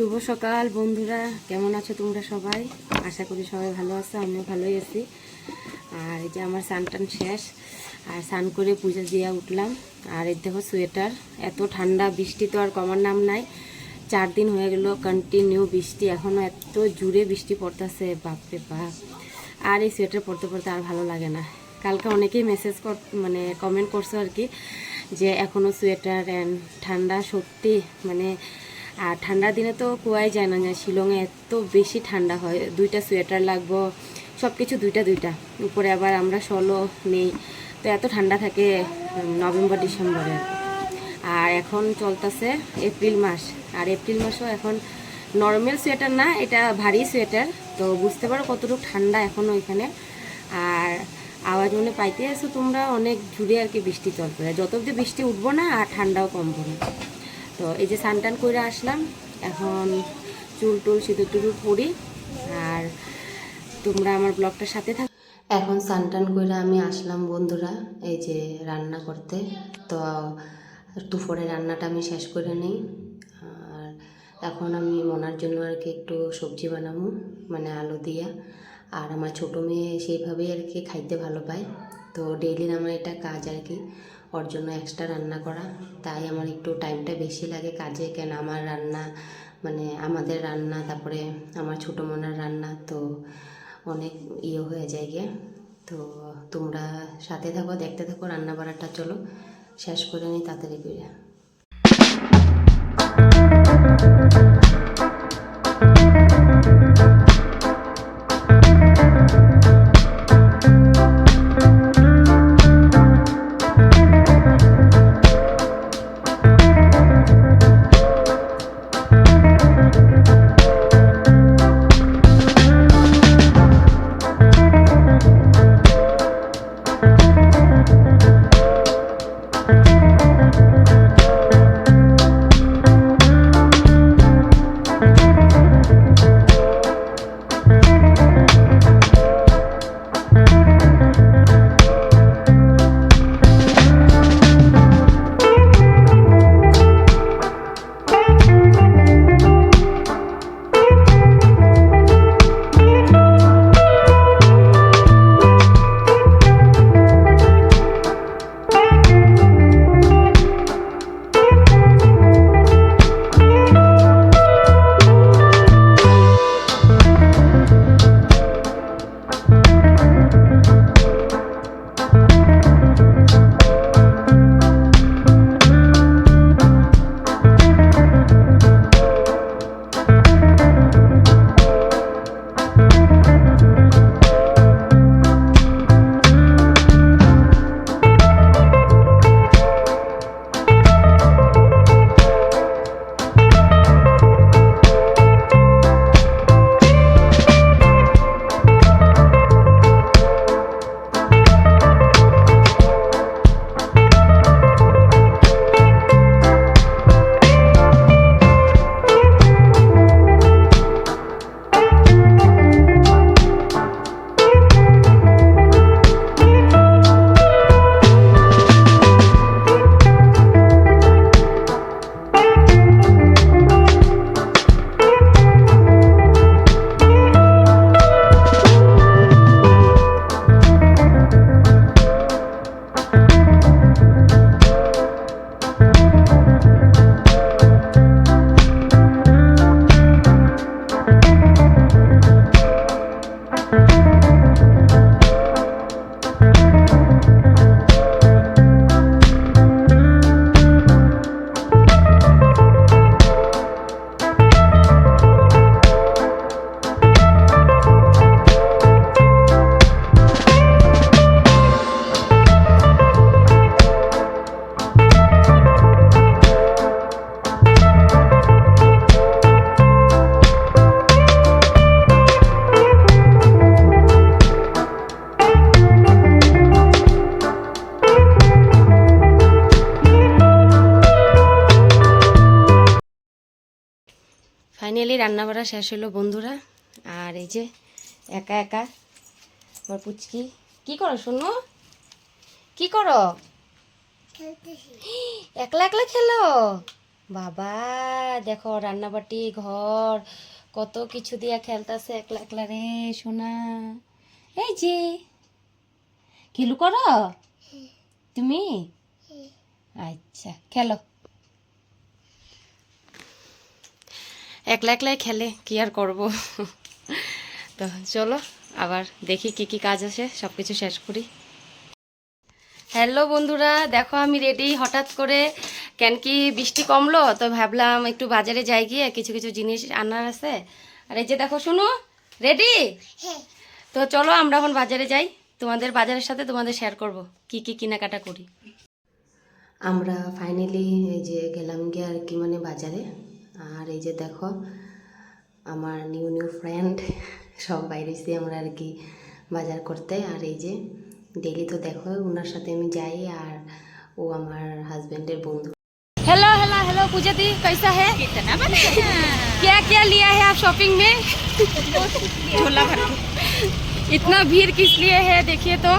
শুভ সকাল বন্ধুরা, কেমন আছো তোমরা সবাই? আশা করি সবাই ভালো আছো, আমিও ভালোই আছি। আর এই যে আমার স্নান টান শেষ, আর স্নান করে পূজা দিয়ে উঠলাম। আর এই দেখো সোয়েটার, এত ঠান্ডা, বৃষ্টি তো আর কমার নাম নাই। চার দিন হয়ে গেল কন্টিনিউ বৃষ্টি এখনও এত জুড়ে বৃষ্টি পড়তেছে, বাপরে বাপ। আর এই সোয়েটার পরতে পরতে আর ভালো লাগে না। কালকে অনেকেই মেসেজ কর মানে কমেন্ট করছ আর কি, যে এখনও সোয়েটার অ্যান্ড ঠান্ডা সত্যি মানে আর ঠান্ডার দিনে তো কুয়াই যায় না যে শিলংয়ে এত বেশি ঠান্ডা হয়, দুইটা সোয়েটার লাগবো সব কিছু দুইটা দুইটা। উপরে আবার আমরা সলো নেই, তো এত ঠান্ডা থাকে নভেম্বর, ডিসেম্বরে। আর এখন চলতেছে এপ্রিল মাস, আর এপ্রিল মাসও এখন নর্মাল সোয়েটার না, এটা ভারী সোয়েটার, তো বুঝতে পারো কতটুকু ঠান্ডা এখনও এখানে। আর আওয়াজ মনে পাইতে আছো তোমরা, অনেক জুড়ে আর কি বৃষ্টি চলতে যত অব্দি বৃষ্টি উঠবো না, আর ঠান্ডাও কমবো না। তো এই যে সানটান করে আসলাম, এখন চুল টুল সিঁদুর টুদুর পরি, আর তোমরা আমার ব্লগটার সাথে থাক এখন সানটান করে আমি আসলাম বন্ধুরা, এই যে রান্না করতে। তো দুপুরে রান্নাটা আমি শেষ করে নিই। আর এখন আমি মনার জন্য আর কি একটু সবজি বানাবো মানে আলু দিয়া। আর আমার ছোটো মেয়ে সেইভাবেই আর কি খাইতে ভালো পায়। তো ডেইলির আমার এটা কাজ আর কি ওর জন্য এক্সট্রা রান্না করা। তাই আমার একটু টাইমটা বেশি লাগে কাজে। কেন আমার রান্না মানে আমাদের রান্না, তারপরে আমার ছোটো মনার রান্না, তো অনেক ইয়ে হয়ে যায় গিয়ে। তো তোমরা সাথে থাকো, দেখতে থাকো রান্না বাড়াটা, চলো। শেষ করে নিই তাড়াতাড়ি করে। ফাইনালি রান্না বাড়া শেষ হলো বন্ধুরা। আর এই যে একা একা আমার পুচকি। কি করো শোনো কি করো? একলা একলা খেলো? বাবা, দেখো রান্নাবাটি, ঘর, কত কিছু দিয়া খেলতেছে একলা একলা রে সোনা। এই যে খেলু করো? তুমি? আচ্ছা খেলো। একলা একলাই খেলে কি আর করব? তো চলো আবার দেখি কি কি কাজ আছে সব কিছু শেষ করি। হ্যালো বন্ধুরা দেখো আমি রেডি হঠাৎ করে কেন কি বৃষ্টি কমলো তো ভাবলাম একটু বাজারে যাই গিয়ে কিছু কিছু জিনিস আনার আছে। আর এই যে দেখো শুনো রেডি তো চলো আমরা এখন বাজারে যাই তোমাদের বাজারের সাথে তোমাদের শেয়ার করব কি কি কেনাকাটা করি। আমরা ফাইনালি এই যে গেলাম গিয়ে আর কি মানে বাজারে। আর এই যে দেখো আমার নিউ নিউ ফ্রেন্ড সব বাইরে এসে আমরা আর কি বাজার করতে আর এই যে ডেলি তো দেখো ওনার সাথে আমি যাই আর ও আমার হাজবেন্ডের বন্ধু hello hello hello Puja di कैसा है कितना बनाया क्या क्या लिया है आप शॉपिंग में झोला भर के इतना भीड़ किस लिए है देखिए तो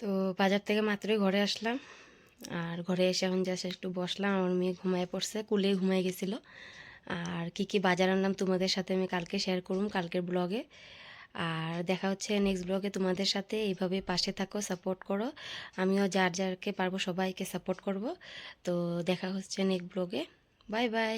তো বাজার থেকে মাত্রই ঘরে আসলাম আর ঘরে এসে এখন জাস্ট একটু বসলাম, আমার মেয়ে ঘুমায় পড়ছে কুলে ঘুমায় গেছিল। আর কি কি বাজার আনলাম তোমাদের সাথে আমি কালকে শেয়ার করুম, কালকের ব্লগে আর দেখা হচ্ছে নেক্সট ব্লগে তোমাদের সাথে, এইভাবে পাশে থাকো সাপোর্ট করো। আমিও যার যারকে পারব সবাইকে সাপোর্ট করব। তো দেখা হচ্ছে নেক্সট ব্লগে বাই বাই